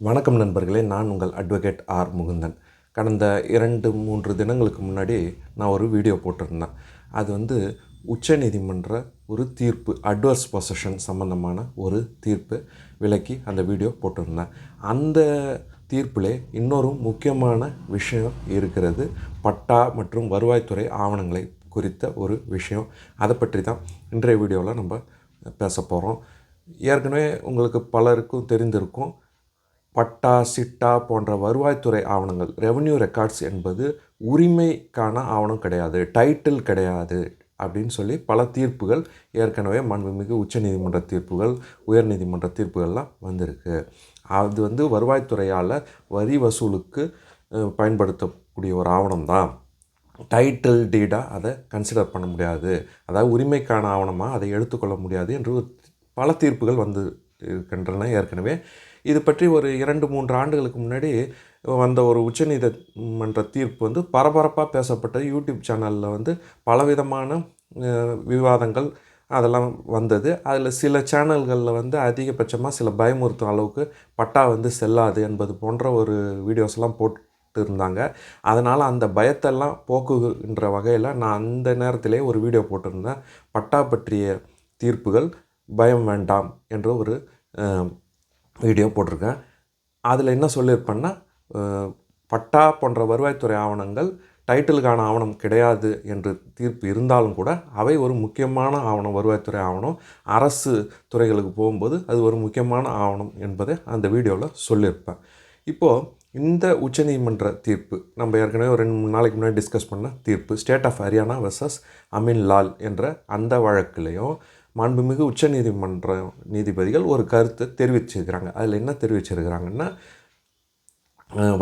வணக்கம் நண்பர்களே நான் உங்கள் அட்வொகேட் ஆர் முகுந்தன். கடந்த இரண்டு மூன்று தினங்களுக்கு முன்னாடி நான் ஒரு வீடியோ போட்டிருந்தேன். அது வந்து உச்சநீதிமன்ற ஒரு தீர்ப்பு அட்வர்ஸ் பொசஷன் சம்பந்தமான ஒரு தீர்ப்பு விலக்கி அந்த வீடியோ போட்டிருந்தேன். அந்த தீர்ப்பில் இன்னொரு முக்கியமான விஷயம் இருக்கிறது. பட்டா மற்றும் வருவாய்த்துறை ஆவணங்களை குறித்த ஒரு விஷயம். அதை பற்றி தான் இன்றைய வீடியோவில் நம்ம பேச போகிறோம் ஏற்கனவே உங்களுக்கு பலருக்கும் தெரிந்திருக்கும் பட்டா சிட்டா போன்ற வருவாய்த்துறை ஆவணங்கள் ரெவன்யூ ரெக்கார்ட்ஸ் என்பது உரிமைக்கான ஆவணம் கிடையாது டைட்டில் கிடையாது அப்படின்னு சொல்லி பல தீர்ப்புகள் ஏற்கனவே மாண்புமிகு உச்சநீதிமன்ற தீர்ப்புகள் உயர்நீதிமன்ற தீர்ப்புகள்லாம் வந்திருக்கு. அது வந்து வருவாய்த்துறையால் வரி வசூலுக்கு பயன்படுத்தக்கூடிய ஒரு ஆவணம் தான் டைட்டில் டீடாக அதை கன்சிடர் பண்ண முடியாது. அதாவது உரிமைக்கான ஆவணமாக அதை எடுத்துக்கொள்ள முடியாது என்று பல தீர்ப்புகள் வந்து இருக்கின்றன ஏற்கனவே. இது பற்றி ஒரு இரண்டு மூன்று ஆண்டுகளுக்கு முன்னாடி வந்த ஒரு உச்சநீதிமன்ற தீர்ப்பு வந்து பரபரப்பாக பேசப்பட்ட யூடியூப் சேனலில் வந்து பலவிதமான விவாதங்கள் அதெல்லாம் வந்தது. அதில் சில சேனல்களில் வந்து அதிகபட்சமாக சில பயமுறுத்தும் அளவுக்கு பட்டா வந்து செல்லாது என்பது போன்ற ஒரு வீடியோஸ்லாம் போட்டு இருந்தாங்க அதனால் அந்த பயத்தெல்லாம் போக்குகின்ற வகையில் நான் அந்த நேரத்திலே ஒரு வீடியோ போட்டிருந்தேன். பட்டா பற்றிய தீர்ப்புகள் பயம் வேண்டாம் என்ற ஒரு வீடியோ போட்டிருக்கேன். அதில் என்ன சொல்லியிருப்பேன்னா பட்டா போன்ற வருவாய்த்துறை ஆவணங்கள் டைட்டிலுக்கான ஆவணம் கிடையாது என்று தீர்ப்பு இருந்தாலும் கூட அவை ஒரு முக்கியமான ஆவணம் வருவாய்த்துறை ஆவணம். அரசு துறைகளுக்கு போகும்போது அது ஒரு முக்கியமான ஆவணம் என்பதை அந்த வீடியோவில் சொல்லியிருப்பேன். இப்போது இந்த உச்சநீதிமன்ற தீர்ப்பு நம்ம ஏற்கனவே ஒரு ரெண்டு மூணு நாளைக்கு முன்னாடி டிஸ்கஸ் பண்ண தீர்ப்பு state of Haryana versus Amin Lal என்ற அந்த வழக்குலேயும் மாண்புமிகு உச்சநீதிமன்ற நீதிபதிகள் ஒரு கருத்தை தெரிவிச்சிருக்கிறாங்க. அதில் என்ன தெரிவிச்சிருக்கிறாங்கன்னா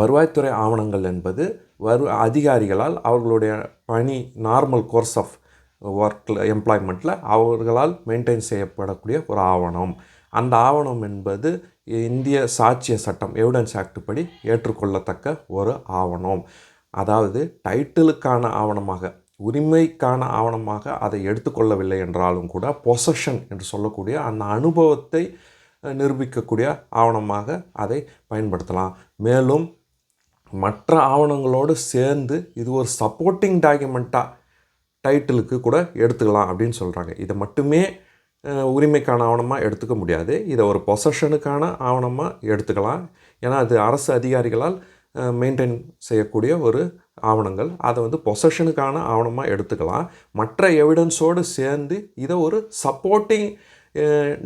வருவாய்த்துறை ஆவணங்கள் என்பது வரு அதிகாரிகளால் அவர்களுடைய பணி நார்மல் கோர்ஸ் ஆஃப் ஒர்க்கில் எம்ப்ளாய்மெண்ட்டில் அவர்களால் மெயின்டைன் செய்யப்படக்கூடிய ஒரு ஆவணம். அந்த ஆவணம் என்பது இந்திய சாட்சிய சட்டம் எவிடன்ஸ் ஆக்ட் படி ஏற்றுக்கொள்ளத்தக்க ஒரு ஆவணம். அதாவது டைட்டிலுக்கான ஆவணமாக உரிமைக்கான ஆவணமாக அதை எடுத்துக்கொள்ளவில்லை என்றாலும் கூட பொசஷன் என்று சொல்லக்கூடிய அந்த அனுபவத்தை நிரூபிக்கக்கூடிய ஆவணமாக அதை பயன்படுத்தலாம். மேலும் மற்ற ஆவணங்களோடு சேர்ந்து இது ஒரு சப்போர்ட்டிங் டாக்குமெண்ட்டாக டைட்டிலுக்கு கூட எடுத்துக்கலாம் அப்படின்னு சொல்கிறாங்க இதை மட்டுமே உரிமைக்கான ஆவணமாக எடுத்துக்க முடியாது. இதை ஒரு பொசஷனுக்கான ஆவணமாக எடுத்துக்கலாம். ஏன்னா அது அரசு அதிகாரிகளால் மெயின்டைன் செய்யக்கூடிய ஒரு ஆவணங்கள். அதை வந்து பொசஷனுக்கான ஆவணமாக எடுத்துக்கலாம். மற்ற எவிடன்ஸோடு சேர்ந்து இதை ஒரு சப்போர்ட்டிங்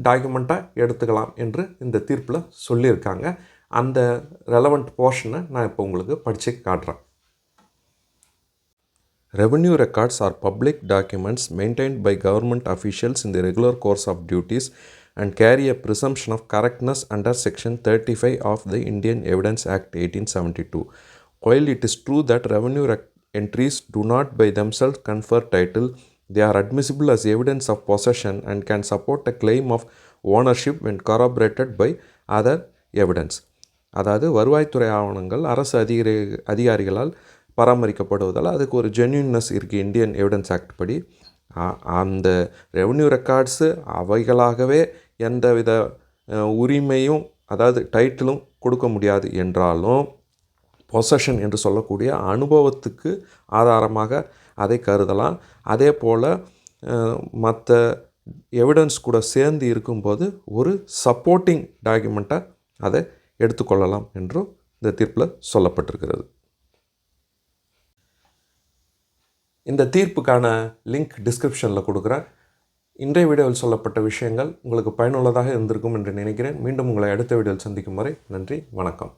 டாக்குமெண்ட்டாக எடுத்துக்கலாம் என்று இந்த தீர்ப்பில் சொல்லியிருக்காங்க. அந்த ரெலவெண்ட் போர்ஷனை நான் இப்போ உங்களுக்கு படித்து காட்டுறேன். Revenue records are public documents maintained by government officials in the regular course of duties and carry a presumption of correctness under Section 35 of the Indian Evidence Act 1872. While it is true that revenue rec- entries do not by themselves confer title, they are admissible as evidence of possession and can support a claim of ownership when corroborated by other evidence. அதாவது வருவாய்த்துறை ஆவணங்கள் அரசு அதிகாரி அதிகாரிகளால் பராமரிக்கப்படுவதால் அதுக்கு ஒரு genuineness இருக்குது Indian evidence act படி ஆ- அந்த ரெவன்யூ ரெக்கார்ட்ஸு அவைகளாகவே எந்தவித வித உரிமையும் அதாவது டைட்டிலும் கொடுக்க முடியாது என்றாலும் பொசஷன் என்று சொல்லக்கூடிய அனுபவத்துக்கு ஆதாரமாக அதை கருதலாம். அதே போல் மற்ற எவிடன்ஸ் கூட சேர்ந்து இருக்கும்போது ஒரு சப்போர்ட்டிங் டாக்குமெண்ட்டாக அதை எடுத்துக்கொள்ளலாம் என்றும் இந்த தீர்ப்பில் சொல்லப்பட்டிருக்கிறது. இந்த தீர்ப்புக்கான லிங்க் டிஸ்கிரிப்ஷனில் கொடுக்குறேன். இன்றைய வீடியோவில் சொல்லப்பட்ட விஷயங்கள் உங்களுக்கு பயனுள்ளதாக இருந்திருக்கும் என்று நினைக்கிறேன். மீண்டும் உங்களை அடுத்த வீடியோவில் சந்திக்கும் வரை நன்றி வணக்கம்.